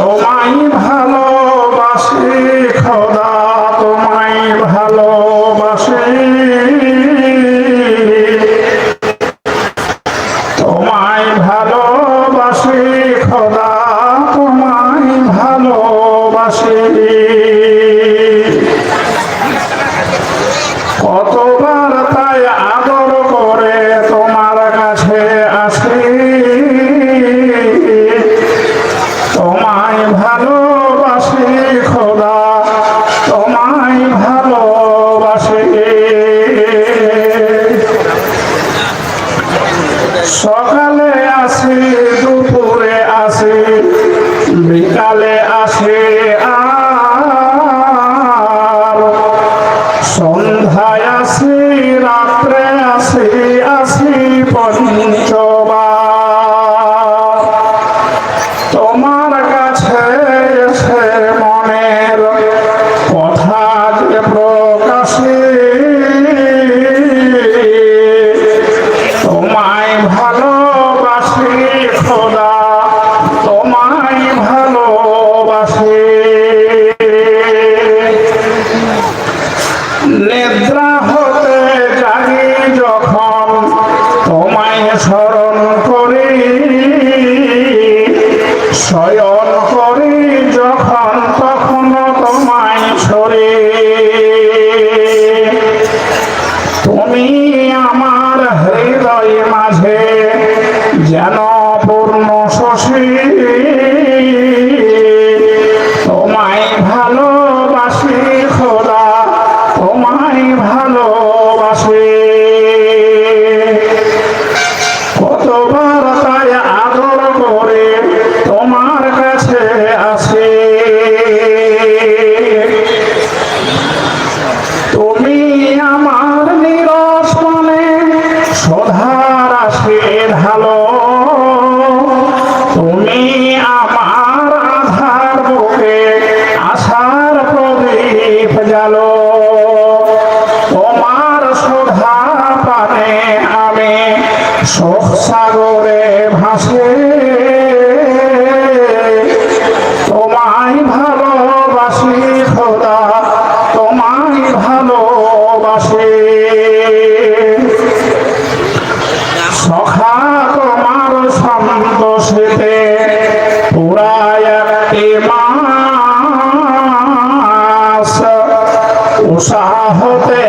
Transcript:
তোমায় ভালোবাসি খোদা তোমায় ভালোবাসি। তোমায় ভালোবাসি খোদা তোমায় ভালোবাসি। সকালে আসে দুপুরে আসে বিকালে আসে আর। সন্ধ্যায় আসে রাত্রে তোমায় ভালোবাসে খোদা, তোমায় ভালোবাসে। নেদ্রা হতে জানি যখন তোমায় স্মরণ করি, শয়ন করি যখন তখন তোমায় সরে তুমি আমার হৃদয় মাঝে যেন পূর্ণ শশী। তোমায় ভালোবাসি খোদা তোমায় ভালোবাসি। আমার আধার মুখে আশার প্রদীপ জালো তোমার সোধা পানে আমি শোক সাগরে ভাসে তোমায় ভালোবাসি খোদা, তোমায় ভালোবাসি। সখা বুকে পুরায় মাস উষা হতে